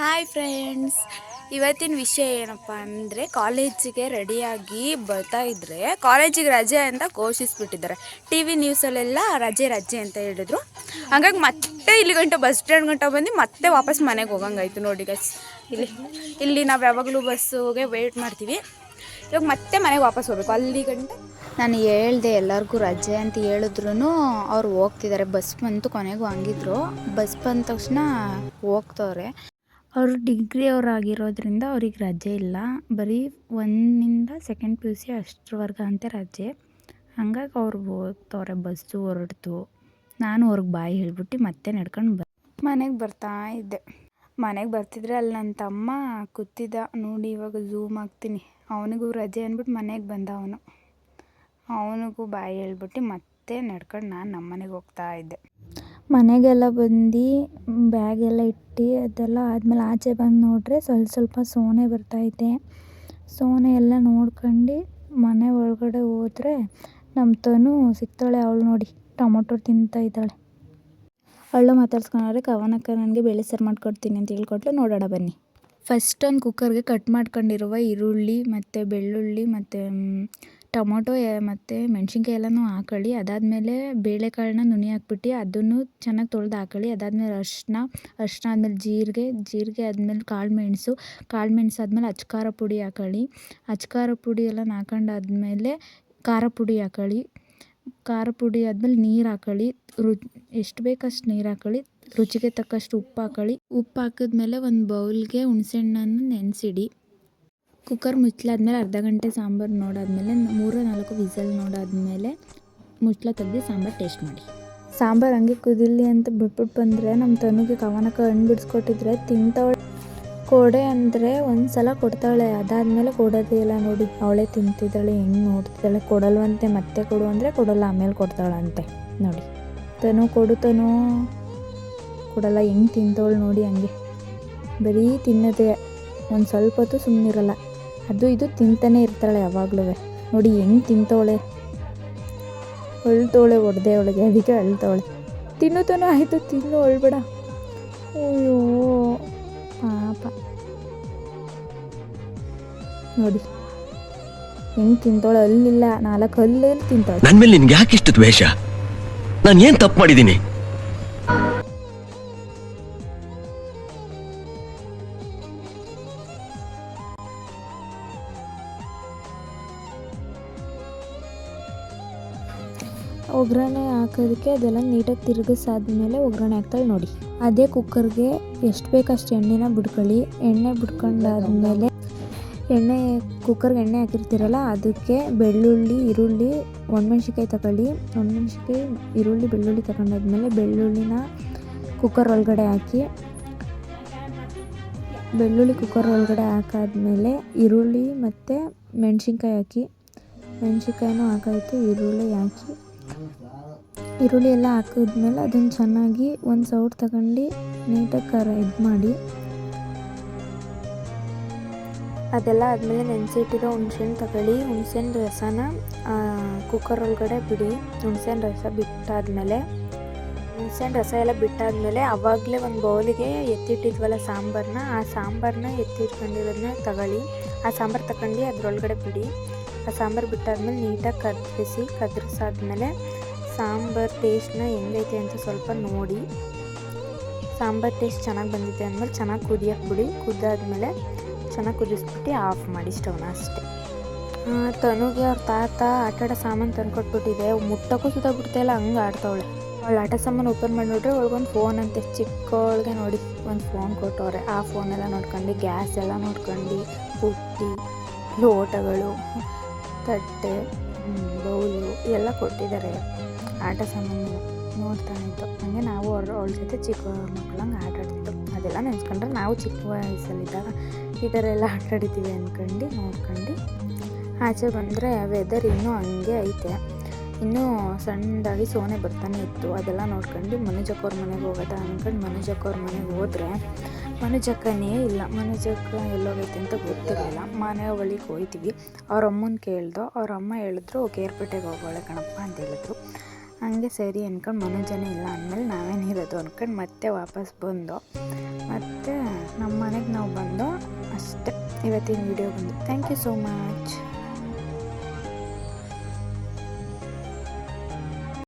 Hi friends ಇವತ್ತಿನ ವಿಷಯ ಏನಪ್ಪ ಅಂದರೆ ಕಾಲೇಜಿಗೆ ರೆಡಿಯಾಗಿ ಬರ್ತಾ ಇದ್ದರೆ ಕಾಲೇಜಿಗೆ ರಜೆ ಅಂತ ಘೋಷಿಸ್ಬಿಟ್ಟಿದ್ದಾರೆ. ಟಿ ವಿ ನ್ಯೂಸಲ್ಲೆಲ್ಲ ರಜೆ ರಜೆ ಅಂತ ಹೇಳಿದ್ರು. ಹಾಗಾಗಿ ಮತ್ತೆ ಇಲ್ಲಿ ಗಂಟ ಬಸ್ ಸ್ಟ್ಯಾಂಡ್ ಗಂಟ ಬಂದು ಮತ್ತೆ ವಾಪಸ್ ಮನೆಗೆ ಹೋಗಂಗಾಯ್ತು ನೋಡಿ ಗಸ್ ಇಲ್ಲಿ ಇಲ್ಲಿ ನಾವು ಯಾವಾಗಲೂ ಬಸ್ಸುಗೆ ವೆಯ್ಟ್ ಮಾಡ್ತೀವಿ. ಇವಾಗ ಮತ್ತೆ ಮನೆಗೆ ವಾಪಸ್ ಹೋಗಬೇಕು. ಅಲ್ಲಿ ಗಂಟೆ ನಾನು ಹೇಳ್ದೆ ಎಲ್ಲರಿಗೂ ರಜೆ ಅಂತ ಹೇಳಿದ್ರು ಅವ್ರು ಹೋಗ್ತಿದ್ದಾರೆ. ಬಸ್ ಬಂತು ಕೊನೆಗೂ ಹಂಗಿದ್ರು. ಬಸ್ ಬಂದ ತಕ್ಷಣ ಹೋಗ್ತವ್ರೆ. ಅವರು ಡಿಗ್ರಿ ಅವರಾಗಿರೋದ್ರಿಂದ ಅವ್ರಿಗೆ ರಜೆ ಇಲ್ಲ. ಬರೀ ಒಂದನಿಂದ ಸೆಕೆಂಡ್ ಪಿ ಯು ಸಿ ಅಷ್ಟರವರೆಗೆ ಅಂತ ರಜೆ. ಹಂಗಾಗಿ ಅವ್ರು ಹೋಗ್ತವ್ರೆ ಬಸ್ಸು ಹೊರಡ್ತು ನಾನು ಅವ್ರಿಗೆ ಬಾಯಿ ಹೇಳ್ಬಿಟ್ಟು ಮತ್ತೆ ನಡ್ಕೊಂಡು ಬ ಮನೆಗೆ ಬರ್ತಾ ಇದ್ದೆ. ಮನೆಗೆ ಬರ್ತಿದ್ರೆ ಅಲ್ಲಿ ನನ್ನ ತಮ್ಮ ಕೂತಿದ್ದ. ನೋಡಿ ಇವಾಗ ಝೂಮ್ ಆಗ್ತೀನಿ ಅವನಿಗೂ ರಜೆ ಅಂದ್ಬಿಟ್ಟು ಮನೆಗೆ ಬಂದ ಅವನು. ಅವನಿಗೂ ಬಾಯಿ ಹೇಳ್ಬಿಟ್ಟು ಮತ್ತೆ ನಡ್ಕೊಂಡು ನಾನು ನಮ್ಮ ಮನೆಗೆ ಹೋಗ್ತಾ ಇದ್ದೆ. ಮನೆಗೆಲ್ಲ ಬಂದು ಬ್ಯಾಗೆಲ್ಲ ಇಟ್ಟು ಅದೆಲ್ಲ ಆದಮೇಲೆ ಆಚೆ ಬಂದು ನೋಡಿದ್ರೆ ಸ್ವಲ್ಪ ಸ್ವಲ್ಪ ಸೋನೆ ಬರ್ತೈತೆ ಸೋನೆ ಎಲ್ಲ ನೋಡ್ಕೊಂಡು ಮನೆ ಒಳಗಡೆ ಹೋದ್ರೆ ನಮ್ಮ ತನು ಸಿಗ್ತಾಳೆ. ಅವಳು ನೋಡಿ ಟೊಮೊಟೊ ತಿಂತಾ ಇದ್ದಾಳೆ. ಅವಳು ಮಾತಾಡ್ಸ್ಕೊಂಡ್ರೆ ಕವನಕ್ಕ ನನಗೆ ಬೇಳೆ ಸಾರು ಮಾಡ್ಕೊಡ್ತೀನಿ ಅಂತ ಹೇಳ್ಕೊಟ್ಲು. ನೋಡೋಣ ಬನ್ನಿ. ಫಸ್ಟ್ ಒಂದು ಕುಕ್ಕರ್ಗೆ ಕಟ್ ಮಾಡ್ಕೊಂಡಿರುವ ಈರುಳ್ಳಿ, ಮತ್ತು ಬೆಳ್ಳುಳ್ಳಿ, ಮತ್ತು ಟೊಮೊಟೊ ಮತ್ತು ಮೆಣಸಿನ್ಕಾಯಿ ಎಲ್ಲನೂ ಹಾಕೊಳ್ಳಿ. ಅದಾದಮೇಲೆ ಬೇಳೆಕಾಳನ್ನ ನುಣಿ ಹಾಕ್ಬಿಟ್ಟು ಅದನ್ನು ಚೆನ್ನಾಗಿ ತೊಳೆದು ಹಾಕೊಳ್ಳಿ. ಅದಾದಮೇಲೆ ಅರಿಶಿನ ಅರಿಶಿನ ಆದಮೇಲೆ ಜೀರಿಗೆ ಜೀರಿಗೆ ಆದಮೇಲೆ ಕಾಳು ಮೆಣಸು ಕಾಳು ಮೆಣಸು ಆದಮೇಲೆ ಅಚ್ಕಾರ ಪುಡಿ ಹಾಕೊಳ್ಳಿ. ಅಚ್ಕಾರ ಪುಡಿ ಎಲ್ಲ ಹಾಕೊಂಡಾದ್ಮೇಲೆ ಖಾರ ಪುಡಿ ಹಾಕೊಳ್ಳಿ. ಖಾರ ಪುಡಿ ಆದಮೇಲೆ ನೀರು ಹಾಕೊಳ್ಳಿ. ರು, ಎಷ್ಟು ಬೇಕಷ್ಟು ನೀರು ಹಾಕೊಳ್ಳಿ. ರುಚಿಗೆ ತಕ್ಕಷ್ಟು ಉಪ್ಪು ಹಾಕೊಳ್ಳಿ. ಉಪ್ಪು ಹಾಕಿದ್ಮೇಲೆ ಒಂದು ಬೌಲ್ಗೆ ಹುಣಸೆಹಣ್ಣನ್ನು ನೆನೆಸಿಡಿ. ಕುಕ್ಕರ್ ಮುಚ್ಚಲಾದ್ಮೇಲೆ ಅರ್ಧ ಗಂಟೆ ಸಾಂಬಾರು ನೋಡಾದ್ಮೇಲೆ, ಮೂರು ನಾಲ್ಕು ವಿಸಲ್ ನೋಡಾದ್ಮೇಲೆ ಮುಚ್ಚಳ ತೆಗೆದು ಸಾಂಬಾರು ಟೇಸ್ಟ್ ಮಾಡಿ. ಸಾಂಬಾರು ಹಂಗೆ ಕುದಿಲಿ ಅಂತ ಬಿಟ್ಬಿಟ್ಟು ಬಂದರೆ ನಮ್ಮ ತನುಗೆ ಕವನಕ್ಕೆ ಹಣ್ಣು ಬಿಡಿಸ್ಕೊಟ್ಟಿದ್ರೆ ತಿಂತವಳೆ ಕೊಡೆ ಅಂದರೆ ಒಂದು ಸಲ ಕೊಡ್ತಾಳೆ, ಅದಾದಮೇಲೆ ಕೊಡೋದೇ ಇಲ್ಲ ನೋಡಿ. ಅವಳೇ ತಿಂತಿದ್ದಾಳೆ, ಹೆಂಗೆ ನೋಡ್ತಿದ್ದಾಳೆ, ಕೊಡಲ್ವಂತೆ ಮತ್ತೆ ಕೊಡು ಅಂದರೆ ಕೊಡಲ್ಲ, ಆಮೇಲೆ ಕೊಡ್ತಾಳಂತೆ ನೋಡಿ. ತನು ಕೊಡು ತನು ಕೊಡಲ್ಲ, ಹೆಂಗೆ ತಿಂತವಳು ನೋಡಿ ಹಂಗೆ. ಬರೀ ತಿನ್ನೋದೇ, ಒಂದು ಸ್ವಲ್ಪ ಹೊತ್ತು ಸುಮ್ಮನಿರಲ್ಲ ಅದು ಇದು ತಿಂತಾನೆ ಇರ್ತಾಳೆ ಯಾವಾಗಲೂ. ನೋಡಿ ಹೆಂಗೆ ತಿಂತವಳೆ. ಅಳ್ತವಳೆ ಒಡೆದೆ ಅವಳಿಗೆ, ಅದಕ್ಕೆ ಅಳ್ತವಳೆ. ತಿನ್ನು ತಾನು ಆಯಿತು, ತಿನ್ನು, ಅಳ್ಬೇಡ. ಅಯ್ಯೋ, ಪಾಪ. ನೋಡಿ, ಹೆಂಗೆ ತಿಂತಾಳೆ ಅಲ್ಲಿಲ್ಲ, ನಾಲ್ಕು ಹಲ್ಲಲ್ಲಿ ತಿಂತಾಳೆ. ನನ್ನ ಮೇಲೆ ನಿನ್ಗೆ ಯಾಕೆ ಇಷ್ಟು ದ್ವೇಷ? ನಾನು ಏನು ತಪ್ಪು ಮಾಡಿದ್ದೀನಿ? ಒಗ್ಗರಣೆ ಹಾಕೋದಕ್ಕೆ ಅದೆಲ್ಲ ನೀಟಾಗಿ ತಿರುಗಿಸಾದ್ಮೇಲೆ ಒಗ್ಗರಣೆ ಹಾಕ್ತಾಳೆ ನೋಡಿ. ಅದೇ ಕುಕ್ಕರ್ಗೆ ಎಷ್ಟು ಬೇಕು ಅಷ್ಟು ಎಣ್ಣೆನ ಬಿಡ್ಕೊಳ್ಳಿ ಎಣ್ಣೆ ಬಿಡ್ಕೊಂಡಾದ್ಮೇಲೆ ಎಣ್ಣೆ, ಕುಕ್ಕರ್ಗೆ ಎಣ್ಣೆ ಹಾಕಿರ್ತೀರಲ್ಲ, ಅದಕ್ಕೆ ಬೆಳ್ಳುಳ್ಳಿ, ಈರುಳ್ಳಿ ಒಣಮೆಣ್ಸಿಕಾಯಿ ತಗೊಳ್ಳಿ ಒಣಮೆಣ್ಸಿಕಾಯಿ ಈರುಳ್ಳಿ, ಬೆಳ್ಳುಳ್ಳಿ ತಗೊಂಡಾದ್ಮೇಲೆ ಬೆಳ್ಳುಳ್ಳಿನ ಕುಕ್ಕರ್ ಒಳಗಡೆ ಹಾಕಿ. ಬೆಳ್ಳುಳ್ಳಿ ಕುಕ್ಕರ್ ಒಳಗಡೆ ಹಾಕಾದ್ಮೇಲೆ ಈರುಳ್ಳಿ ಮತ್ತು ಮೆಣಸಿನ್ಕಾಯಿ ಹಾಕಿ. ಮೆಣಸಿನ್ಕಾಯಿನೂ ಹಾಕಾಯಿತು, ಈರುಳ್ಳಿ ಹಾಕಿ. ಈರುಳ್ಳಿ ಎಲ್ಲ ಹಾಕಿದ್ಮೇಲೆ ಅದನ್ನು ಚೆನ್ನಾಗಿ ಒಂದು ಸೌಟ್ ತಗೊಂಡು ನೀಟಾಗಿ ಖಾರ ಇದು ಮಾಡಿ. ಅದೆಲ್ಲ ಆದಮೇಲೆ ನೆನೆಸಿಟ್ಟಿರೋ ಹುಣ್ಸೆಹಣ್ಣು ತಗೊಳ್ಳಿ. ಹುಣ್ಸೆಹಣ್ಣು ರಸನ ಕುಕ್ಕರ್ ಒಳಗಡೆ ಬಿಡಿ. ಹುಣ್ಸೆಹಣ್ಣು ರಸ ಬಿಟ್ಟಾದಮೇಲೆ, ಹುಣ್ಸೆಹಣ್ಣು ರಸ ಎಲ್ಲ ಬಿಟ್ಟಾದಮೇಲೆ ಆವಾಗಲೇ ಒಂದು ಬೌಲಿಗೆ ಎತ್ತಿಟ್ಟಿದ್ವಲ್ಲ ಸಾಂಬಾರನ್ನ ಆ ಸಾಂಬಾರನ್ನ ಎತ್ತಿಟ್ಕೊಂಡಿರೋದನ್ನ ತಗೊಳ್ಳಿ. ಆ ಸಾಂಬಾರು ತಗೊಂಡು ಅದರೊಳಗಡೆ ಬಿಡಿ. ಆ ಸಾಂಬಾರು ಬಿಟ್ಟಾದ್ಮೇಲೆ ನೀಟಾಗಿ ಕದ್ರಿಸಿ ಕದ್ರಿಸಾದ್ಮೇಲೆ ಸಾಂಬಾರು ಟೇಸ್ಟ್ನ ಹೆಂಗೈತೆ ಅಂತ ಸ್ವಲ್ಪ ನೋಡಿ. ಸಾಂಬಾರು ಟೇಸ್ಟ್ ಚೆನ್ನಾಗಿ ಬಂದಿದೆ ಅಂದಮೇಲೆ ಚೆನ್ನಾಗಿ ಕುದಿಯೋಕೆ ಬಿಡಿ. ಕುದ್ದಾದ್ಮೇಲೆ ಚೆನ್ನಾಗಿ ಕುದಿಸ್ಬಿಟ್ಟು ಆಫ್ ಮಾಡಿ ಸ್ಟವ್ನ ಅಷ್ಟೆ. ತನುಗೆ ಅವ್ರ ತಾತ ಆಟಾಡೋ ಸಾಮಾನು ತಂದ್ಕೊಟ್ಬಿಟ್ಟಿದೆ. ಮುಟ್ಟಕ್ಕೂ ಸುತ್ತ ಬಿಡ್ತಾಯಿಲ್ಲ ಹಂಗೆ ಆಡ್ತಾವಳೆ. ಅವಳು ಆಟ ಸಾಮಾನು ಓಪನ್ ಮಾಡಿ ನೋಡ್ರೆ ಒಳಗೊಂದು ಫೋನ್ ಅಂತೆ. ಚಿಕ್ಕವಳಿಗೆ ನೋಡಿ ಒಂದು ಫೋನ್ ಕೊಟ್ಟವ್ರೆ. ಆ ಫೋನೆಲ್ಲ ನೋಡ್ಕೊಂಡು, ಗ್ಯಾಸ್ ಎಲ್ಲ ನೋಡ್ಕೊಂಡು, ಬುಟ್ಟಿ, ಲೋಟಗಳು ತಟ್ಟೆ, ಬೌಲು ಎಲ್ಲ ಕೊಟ್ಟಿದ್ದಾರೆ. ಆಟ ಸಾಮಾನು ನೋಡ್ತಾ ಇತ್ತು ಹಂಗೆ ನಾವು ಅವ್ರ, ಅವಳ ಜೊತೆ ಚಿಕ್ಕ ಮಕ್ಕಳಂಗೆ ಆಟ ಆಡ್ತಿದ್ದು. ಅದೆಲ್ಲ ನೆನೆಸ್ಕೊಂಡ್ರೆ ನಾವು ಚಿಕ್ಕ ವಯಸ್ಸಲ್ಲಿದ್ದಾಗ ಈ ಥರ ಎಲ್ಲ ಆಟ ಆಡಿದ್ದೀವಿ ಅಂದ್ಕೊಂಡು ನೋಡ್ಕೊಂಡು ಆಚೆ ಬಂದರೆ ವೆದರ್ ಇನ್ನೂ ಹಂಗೆ ಐತೆ. ಇನ್ನೂ ಸಣ್ಣದಾಗಿ ಸೋನೆ ಬರ್ತಾನೆ ಇತ್ತು. ಅದೆಲ್ಲ ನೋಡ್ಕೊಂಡು ಮನುಜಕ್ಕವ್ರ ಮನೆಗೆ ಹೋಗೋದ ಅಂದ್ಕೊಂಡು ಮನುಜಕ್ಕವ್ರ ಮನೆಗೆ ಹೋದರೆ ಮನುಜಕ್ಕನೇ ಇಲ್ಲ. ಮನುಜಕ್ಕ ಎಲ್ಲೋಗೈತೆ ಅಂತ ಗೊತ್ತಿರಲಿಲ್ಲ. ಮನೆ ಒಳಗೆ ಹೋಯ್ತೀವಿ. ಅವ್ರ ಅಮ್ಮನ ಕೇಳ್ದೋ, ಅವ್ರ ಅಮ್ಮ ಹೇಳಿದ್ರು ಕೇರ್ಪೇಟೆಗೆ ಹೋಗೋಳೆ ಕಣಪ್ಪ ಅಂತ ಹೇಳಿದ್ರು. ಹಂಗೆ ಸರಿ ಅಂದ್ಕೊಂಡು ಮನುಜನೇ ಇಲ್ಲ ಅಂದಮೇಲೆ ನಾವೇನಿರೋದು ಅಂದ್ಕೊಂಡು ಮತ್ತೆ ವಾಪಸ್ ಬಂದು, ಮತ್ತು ನಮ್ಮ ಮನೆಗೆ ನಾವು ಬಂದು ಅಷ್ಟೇ. ಇವತ್ತಿನ ವಿಡಿಯೋ ಬಂದು. Thank you so much